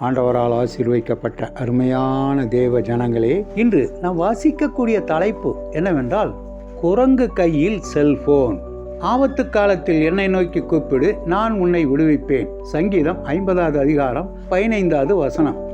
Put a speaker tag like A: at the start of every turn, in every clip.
A: ஆண்டவரால் ஆசீர்வைக்கப்பட்ட அருமையான தேவ ஜனங்களே இன்று நாம் வாசிக்கக்கூடிய தலைப்பு என்னவென்றால் குரங்கு கையில் செல்போன். ஆபத்து காலத்தில் என்னை நோக்கி கூப்பிடு நான் உன்னை விடுவிப்பேன். சங்கீதம் ஐம்பதாவது அதிகாரம் பதினைந்தாவது வசனம்.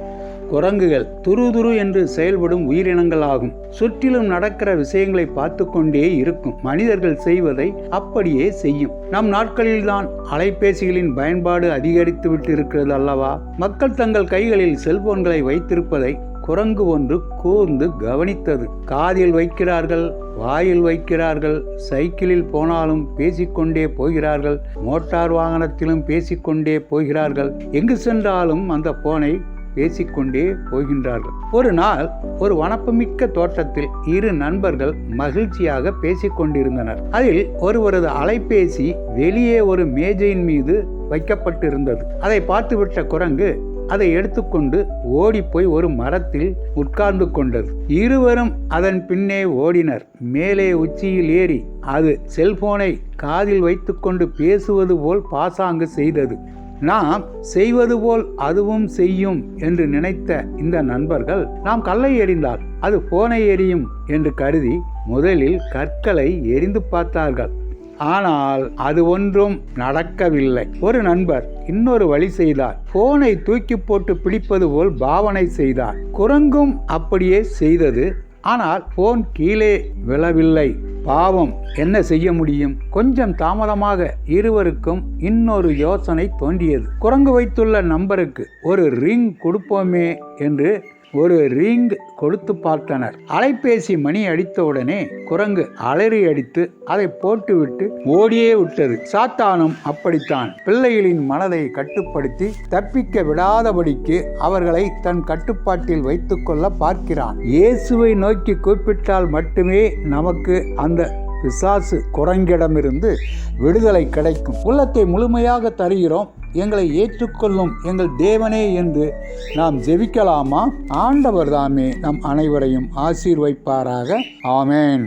A: குரங்குகள் துரு துரு என்று செயல்படும் உயிரினங்கள் ஆகும். சுற்றிலும் நடக்கிற விஷயங்களை பார்த்து கொண்டே இருக்கும். மனிதர்கள் செய்வதை அப்படியே செய்யும். நம் நாட்களில்தான் அலைபேசிகளின் பயன்பாடு அதிகரித்து விட்டு இருக்கிறது அல்லவா? மக்கள் தங்கள் கைகளில் செல்போன்களை வைத்திருப்பதை குரங்கு ஒன்று கூர்ந்து கவனித்தது. காதில் வைக்கிறார்கள் வாயில் வைக்கிறார்கள் சைக்கிளில் போனாலும் பேசிக்கொண்டே போகிறார்கள் மோட்டார் வாகனத்திலும் பேசிக்கொண்டே போகிறார்கள். எங்கு சென்றாலும் அந்த போனை பேசிக்கொண்டே போகின்றார்கள். ஒரு நாள் ஒரு வனப்புமிக்க தோட்டத்தில் இரு நண்பர்கள் மகிழ்ச்சியாக பேசிக்கொண்டிருந்தனர். அதில் ஒருவரது அலைபேசி வெளியே ஒரு மேஜையின் மீது வைக்கப்பட்டிருந்தது. அதை பார்த்துவிட்ட குரங்கு அதை எடுத்துக்கொண்டு ஓடிப்போய் ஒரு மரத்தில் உட்கார்ந்து கொண்டது. இருவரும் அதன் பின்னே ஓடினர். மேலே உச்சியில் ஏறி அது செல்போனை காதில் வைத்துக்கொண்டு பேசுவது போல் பாசாங்கு செய்தது. நாம் செய்வது போல் அதுவும் செய்யும் என்று நினைத்த இந்த நண்பர்கள் நாம் கல்லை எறிந்தால் அது போனை எரியும் என்று கருதி முதலில் கற்களை எரிந்து பார்த்தார்கள். ஆனால் அது ஒன்றும் நடக்கவில்லை. ஒரு நண்பர் இன்னொரு வழி செய்தார். போனை தூக்கி போட்டு பிடிப்பது போல் பாவனை செய்தார். குரங்கும் அப்படியே செய்தது ஆனால் போன் கீழே விழவில்லை. பாவம் என்ன செய்ய முடியும்? கொஞ்சம் தாமதமாக இருவருக்கும் இன்னொரு யோசனை தோன்றியது. குரங்கு வைத்துள்ள நம்பருக்கு ஒரு ரிங் கொடுப்போமே என்று ஒரு ரிங் கொடுத்து பார்த்தனர். அலைபேசி மணி அடித்தவுடனே குரங்கு அலறி அடித்து அதை போட்டுவிட்டு ஓடியே விட்டது. சாத்தானும் அப்படித்தான். பிள்ளைகளின் மனதை கட்டுப்படுத்தி தப்பிக்க விடாதபடிக்கு அவர்களை தன் கட்டுப்பாட்டில் வைத்துக்கொள்ள பார்க்கிறான். இயேசுவை நோக்கி கூப்பிட்டால் மட்டுமே நமக்கு அந்த பிசாசு குரங்கிடமிருந்து விடுதலை கிடைக்கும். உள்ளத்தை முழுமையாக தருகிறோம். எங்களை ஏற்றுக்கொள்ளும் எங்கள் தேவனே என்று நாம் ஜெபிக்கலாமா? ஆண்டவர் தாமே நம் அனைவரையும் ஆசீர்வைப்பாராக ஆமேன்.